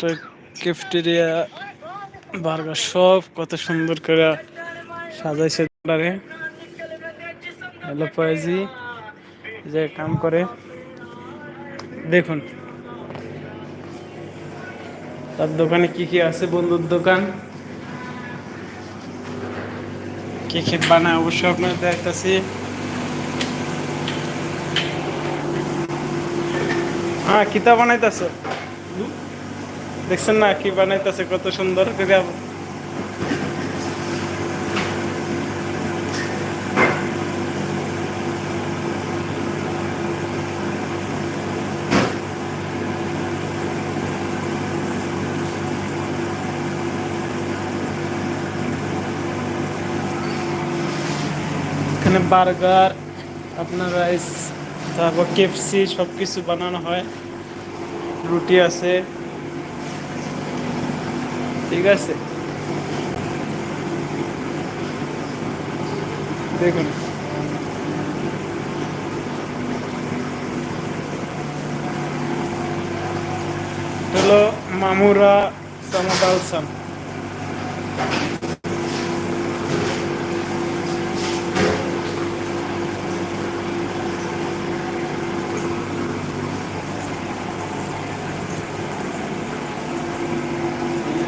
একটা cafeteria burger সব কত সুন্দর করে সাজাইছে তারে। হ্যালো পয়েজি যে কাম করে। দেখুন, তার দোকানে কি কি আছে বন্ধুর দোকান? কি কি বানায় অবশ্যই আপনার দেখতেছি হ্যাঁ কিতা বানাইতেছে। দেখছেন না কি বানাইতেছে কত সুন্দর করে এখানে বার্গার আপনার রাইস তারপর কেপসি সব কিছু বানানো হয় রুটি আছে ঠিক আছে। দেখুন। হলো মামুরা সামাদালসান